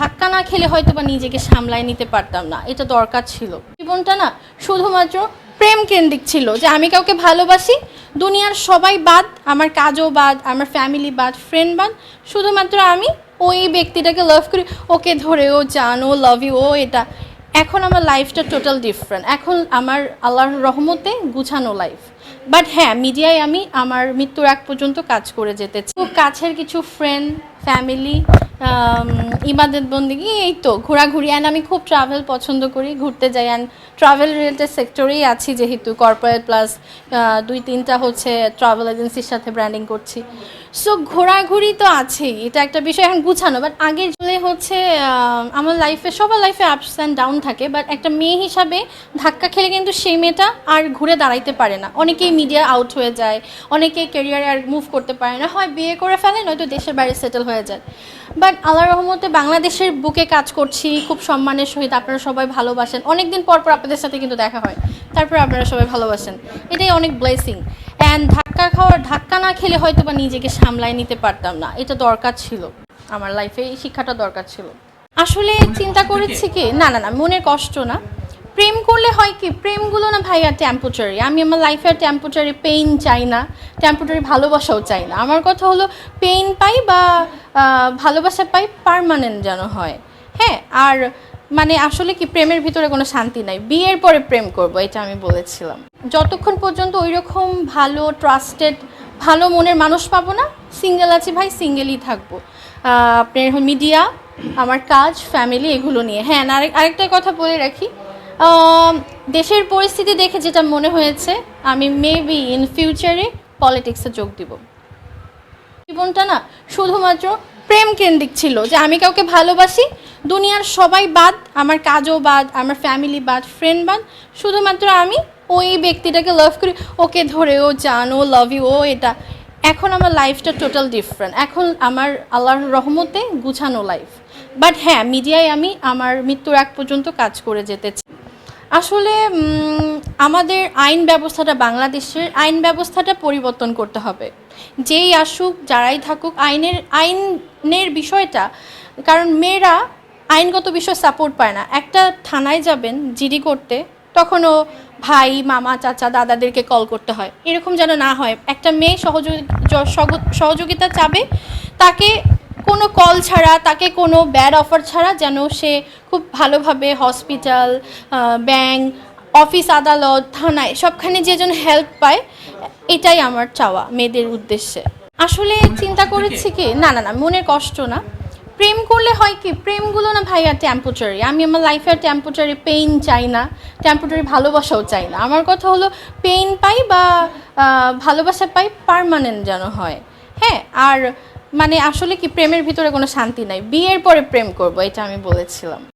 ধাক্কা না খেলে হয়তো বা নিজেকে সামলায় নিতে পারতাম না। এটা দরকার ছিল। জীবনটা না শুধুমাত্র প্রেম কেন্দ্রিক ছিল যে আমি কাউকে ভালোবাসি, দুনিয়ার সবাই বাদ, আমার কাজও বাদ, আমার ফ্যামিলি বাদ ফ্রেন্ড বাদ, শুধুমাত্র আমি ওই ব্যক্তিটাকে লাভ করি। ওকে ধরে, ও জান, ও লাভ ইউ ও এটা। এখন আমার লাইফটা টোটাল ডিফারেন্ট এখন আমার আল্লাহর রহমতে গুছানো লাইফ বাট হ্যাঁ মিডিয়ায় আমি আমার মৃত্যুর আগ পর্যন্ত কাজ করে যেতে। খুব কাছের কিছু ফ্রেন্ড ফ্যামিলি ইবাদত বন্দিগি এই তো, ঘোরাঘুরি। অ্যান্ড আমি খুব ট্রাভেল পছন্দ করি, ঘুরতে যাই। অ্যান্ড ট্রাভেল রিলেটেড সেক্টরেই আছি যেহেতু কর্পোরেট প্লাস দুই তিনটা হচ্ছে ট্রাভেল এজেন্সির সাথে ব্র্যান্ডিং করছি। সো ঘোরাঘুরি তো আছেই। এটা একটা বিষয় এখন গুছানো বাট আগে চলে হচ্ছে আমার লাইফে সবার লাইফে আপস অ্যান্ড ডাউন থাকে বাট একটা মেয়ে হিসাবে ধাক্কা খেলে কিন্তু সেই মেয়েটা আর ঘুরে দাঁড়াইতে পারে না। অনেকেই মিডিয়া আউট হয়ে যায়, অনেকে ক্যারিয়ারে আর মুভ করতে পারে না। হয় বিয়ে করে ফেলে, নয়তো দেশের বাইরে সেটেল হয়ে যায়। বাট আল্লাহ রহমতে বাংলাদেশের বুকে কাজ করছি, খুব সম্মানের সহিত, আপনারা সবাই ভালোবাসেন। অনেক দিন পর পর আপনাদের সাথে কিন্তু দেখা হয়, তারপর আপনারা সবাই ভালোবাসেন। এটাই অনেক ব্লেসিং অ্যান্ড ধাক্কা খাওয়ার ধাক্কা না খেলে হয়তো বা নিজেকে সামলায় নিতে পারতাম না। এটা দরকার ছিল। আমার লাইফে এই শিক্ষাটা দরকার ছিল। আসলে চিন্তা করেছি কি? না না না মনের কষ্ট না। প্রেম করলে হয় কি? প্রেমগুলো না ভাইয়া টেম্পোরারি আমি আমার লাইফে টেম্পোরারি পেইন চাই না। টেম্পোরারি ভালোবাসাও চাই না। আমার কথা হলো পেইন পাই বা ভালোবাসা পাই পারমানেন্ট যেন হয়। হ্যাঁ আর মানে আসলে কি? প্রেমের ভিতরে কোনো শান্তি নাই। বিয়ের পরে প্রেম করব এটা আমি বলেছিলাম। যতক্ষণ পর্যন্ত ওই রকম ভালো ট্রাস্টেড ভালো মনের মানুষ পাবো না সিঙ্গেল আছি ভাই সিঙ্গেলই থাকব। আপনার মিডিয়া আমার কাজ ফ্যামিলি এগুলো নিয়ে। হ্যাঁ আর আরেকটা কথা বলে রাখি। দেশের পরিস্থিতি দেখে যেটা মনে হয়েছে, আমি মেবি ইন ফিউচারে পলিটিক্সে যোগ দিব। জীবনটা না শুধুমাত্র প্রেম কেন্দ্রিক ছিল, যে আমি কাউকে ভালোবাসি, দুনিয়ার সবাই বাদ, আমার কাজও বাদ, আমার ফ্যামিলি বাদ ফ্রেন্ড বাদ, শুধুমাত্র আমি ওই ব্যক্তিটাকে লাভ করি। ওকে ধরে, ও জান, ও লাভ ইউ ও এটা। এখন আমার লাইফটা টোটাল ডিফারেন্ট এখন আমার আল্লাহর রহমতে গুছানো লাইফ বাট হ্যাঁ মিডিয়ায় আমি আমার মৃত্যুর আগ পর্যন্ত কাজ করে যেতে চাই। আসলে আমাদের আইন ব্যবস্থাটা বাংলাদেশের আইন ব্যবস্থাটা পরিবর্তন করতে হবে। যেই আসুক, যারাই থাকুক, আইনের আইনের বিষয়টা, কারণ মেয়েরা আইনগত বিষয় সাপোর্ট পায় না। একটা থানায় যাবেন, জিডি করতে তখনও ভাই, মামা, চাচা, দাদাদেরকে কল করতে হয়। এরকম যেন না হয়, একটা মেয়ে সহযোগী সহযোগিতা চাবে, তাকে কোনো কল ছাড়া, তাকে কোনো ব্যাড অফার ছাড়া যেন সে খুব ভালোভাবে হসপিটাল ব্যাংক অফিস আদালত, থানায় সবখানে যে যেন হেল্প পায়, এটাই আমার চাওয়া মেয়েদের উদ্দেশ্যে। আসলে চিন্তা করেছি কি? না না না, মনের কষ্ট না। প্রেম করলে হয় কি? প্রেমগুলো না ভাইয়া টেম্পোটারি আমি আমার লাইফে টেম্পোটারি পেইন চাই না টেম্পোটারি ভালোবাসাও চাই না। আমার কথা হলো পেইন পাই বা ভালোবাসা পাই পারমানেন্ট যেন হয়। হ্যাঁ আর মানে আসলে কি প্রেমের ভিতরে কোনো শান্তি নাই। বিয়ের পরে প্রেম করব, এটা আমি বলেছিলাম।